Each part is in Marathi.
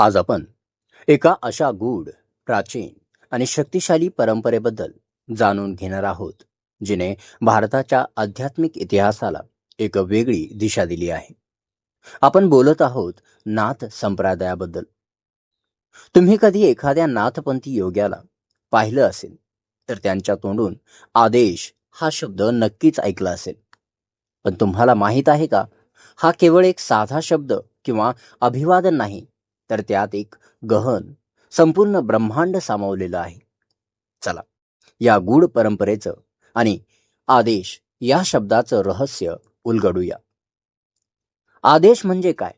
आज आपण एका अशा गूढ प्राचीन आणि शक्तिशाली परंपरेबद्दल जाणून घेणार आहोत जिने भारताच्या आध्यात्मिक इतिहासाला एक वेगळी दिशा दिली आहे. आपण बोलत आहोत नाथ संप्रदायाबद्दल. तुम्ही कधी एखाद्या नाथपंथी योग्याला पाहिलं असेल तर त्यांच्या तोंडून आदेश हा शब्द नक्कीच ऐकला असेल. पण तुम्हाला माहीत आहे का? हा केवळ एक साधा शब्द किंवा अभिवादन नाही तर त्यात एक गहन संपूर्ण ब्रह्मांड सामावलेलं आहे. चला या गूढ परंपरेचं आणि आदेश या शब्दाचं रहस्य उलगडूया. आदेश म्हणजे काय?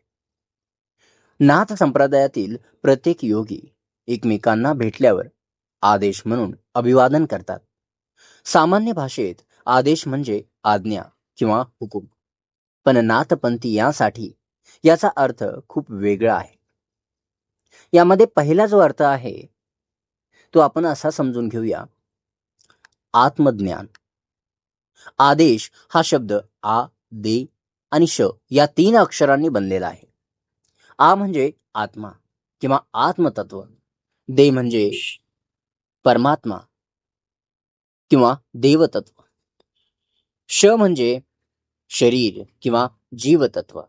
नाथ संप्रदायातील प्रत्येक योगी एकमेकांना भेटल्यावर आदेश म्हणून अभिवादन करतात. सामान्य भाषेत आदेश म्हणजे आज्ञा किंवा हुकूम. पण नाथपंथी यासाठी याचा अर्थ खूप वेगळा आहे. यामध्ये पहिला जो अर्थ आहे तो आपण असा समजून घेऊया. आत्मज्ञान. आदेश हा शब्द आ दे आणि श या तीन अक्षरांनी बनलेला आहे. आ म्हणजे आत्मा किंवा आत्मतत्व. दे म्हणजे परमात्मा किंवा देवतत्व. श म्हणजे शरीर किंवा जीवतत्व.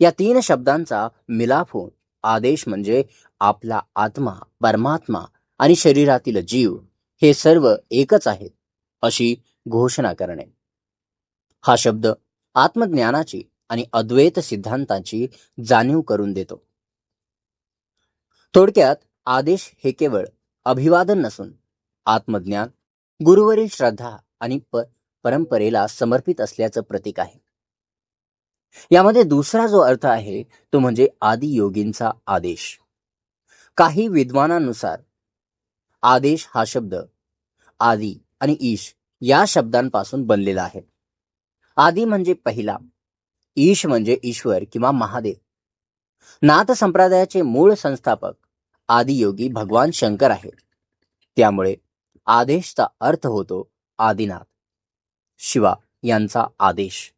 या तीन शब्दांचा मिलाप होऊन आदेश म्हणजे आपला आत्मा परमात्मा आणि शरीरातील जीव हे सर्व एकच आहेत अशी घोषणा करणे. हा शब्द आत्मज्ञानाची आणि अद्वैत सिद्धांताची जाणीव करून देतो. थोडक्यात आदेश हे केवळ अभिवादन नसून आत्मज्ञान गुरुवरील श्रद्धा आणि परंपरेला समर्पित असल्याचं प्रतीक आहे. यामध्ये दुसरा जो अर्थ आहे तो म्हणजे आदियोगींचा आदेश. काही विद्वानानुसार आदेश हा शब्द आदी आणि ईश या शब्दांपासून बनलेला आहे. आदी म्हणजे पहिला ईश म्हणजे ईश्वर किंवा महादेव. नाथ संप्रदायाचे मूळ संस्थापक आदियोगी भगवान शंकर आहेत. त्यामुळे आदेशचा अर्थ होतो आदिनाथ शिवा यांचा आदेश.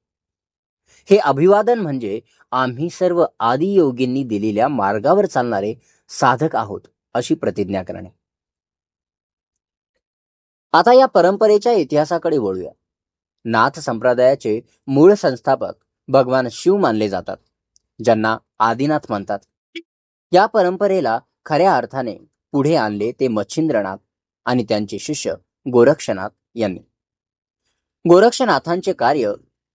हे अभिवादन म्हणजे आम्ही सर्व आदियोगींनी दिलेल्या मार्गावर चालणारे साधक आहोत अशी प्रतिज्ञा करणे. आता या परंपरेच्या इतिहासाकडे वळूया. नाथ संप्रदायाचे मूळ संस्थापक भगवान शिव मानले जातात ज्यांना आदिनाथ म्हणतात. या परंपरेला खऱ्या अर्थाने पुढे आणले ते मच्छिंद्रनाथ आणि त्यांचे शिष्य गोरक्षनाथ यांनी. गोरक्षनाथांचे कार्य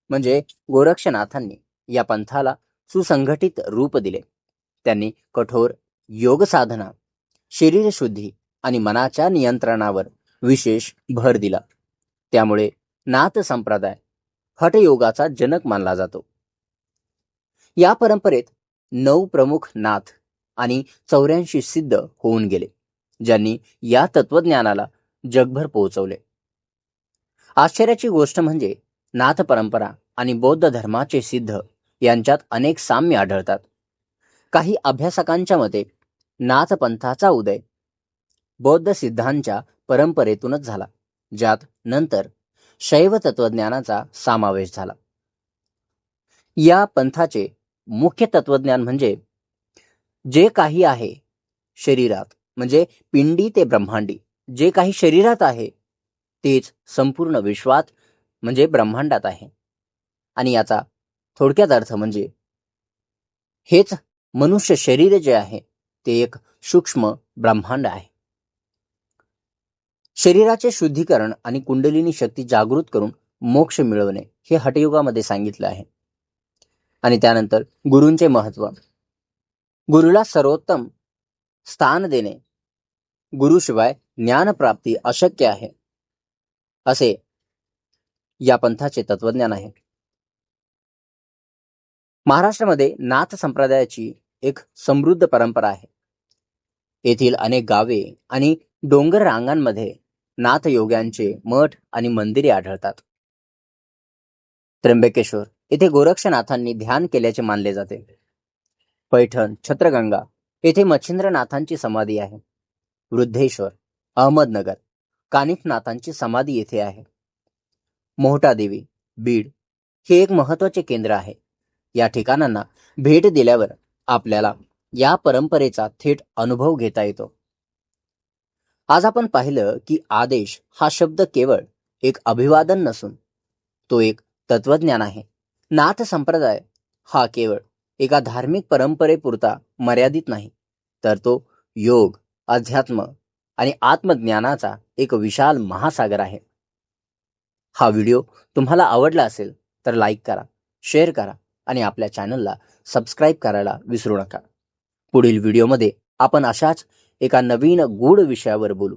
म्हणजे गोरक्षनाथांनी या पंथाला सुसंघटित रूप दिले. त्यांनी कठोर योग साधना शरीर शुद्धी आणि मनाच्या नियंत्रणावर विशेष भर दिला. त्यामुळे नाथ संप्रदाय हटयोगाचा जनक मानला जातो. या परंपरेत नऊ प्रमुख नाथ आणि चौऱ्याऐंशी सिद्ध होऊन गेले ज्यांनी या तत्वज्ञानाला जगभर पोहोचवले. आश्चर्याची गोष्ट म्हणजे नाथ परंपरा आणि बौद्ध धर्माचे सिद्ध यांच्यात अनेक साम्य आढळतात. काही अभ्यासकांच्या मते नाथ पंथाचा उदय बौद्ध सिद्धांच्या परंपरेतूनच झाला ज्यात नंतर शैव तत्वज्ञानाचा समावेश झाला. या पंथाचे मुख्य तत्वज्ञान म्हणजे जे काही आहे शरीरात म्हणजे पिंडी ते ब्रह्मांडी जे काही शरीरात आहे तेच संपूर्ण विश्वात म्हणजे ब्रह्मांडात आहे. आणि याचा थोडक्यात अर्थ म्हणजे हेच मनुष्य शरीर जे आहे ते एक सूक्ष्म ब्रह्मांड आहे. शरीराचे शुद्धीकरण आणि कुंडलिनी शक्ती जागृत करून मोक्ष मिळवणे हे हटयुगामध्ये सांगितलं आहे. आणि त्यानंतर गुरूंचे महत्त्व गुरुला सर्वोत्तम स्थान देणे. गुरुशिवाय ज्ञानप्राप्ती अशक्य आहे. असे या पंथाचे तत्वज्ञान आहे. महाराष्ट्रामध्ये नाथ संप्रदायाची एक समृद्ध परंपरा आहे. येथील अनेक गावे आणि डोंगर रांगांमध्ये नाथ योग्यांचे मठ आणि मंदिरे आढळतात. त्र्यंबकेश्वर येथे गोरक्षनाथांनी ध्यान केल्याचे मानले जाते. पैठण छत्रगंगा येथे मच्छिंद्रनाथांची समाधी आहे. वृद्धेश्वर अहमदनगर कानिफनाथांची समाधी येथे आहे. मोहटादेवी बीड हे एक महत्त्वाचे केंद्र आहे. या ठिकाणांना भेट दिल्यावर आपल्याला या परंपरेचा थेट अनुभव घेता येतो. आज आपण पाहिलं की आदेश हा शब्द केवळ एक अभिवादन नसून तो एक तत्वज्ञान आहे. नाथ संप्रदाय हा केवळ एका धार्मिक परंपरेपुरता मर्यादित नाही तर तो योग अध्यात्म आणि आत्मज्ञानाचा एक विशाल महासागर आहे. हा व्हिडिओ तुम्हाला आवडला असेल तर लाईक करा शेअर करा आणि आपल्या चॅनलला सबस्क्राईब करायला विसरू नका. पुढील व्हिडिओमध्ये आपण अशाच एका नवीन गूढ विषयावर बोलू.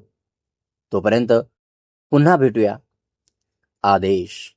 तोपर्यंत पुन्हा भेटूया. आदेश.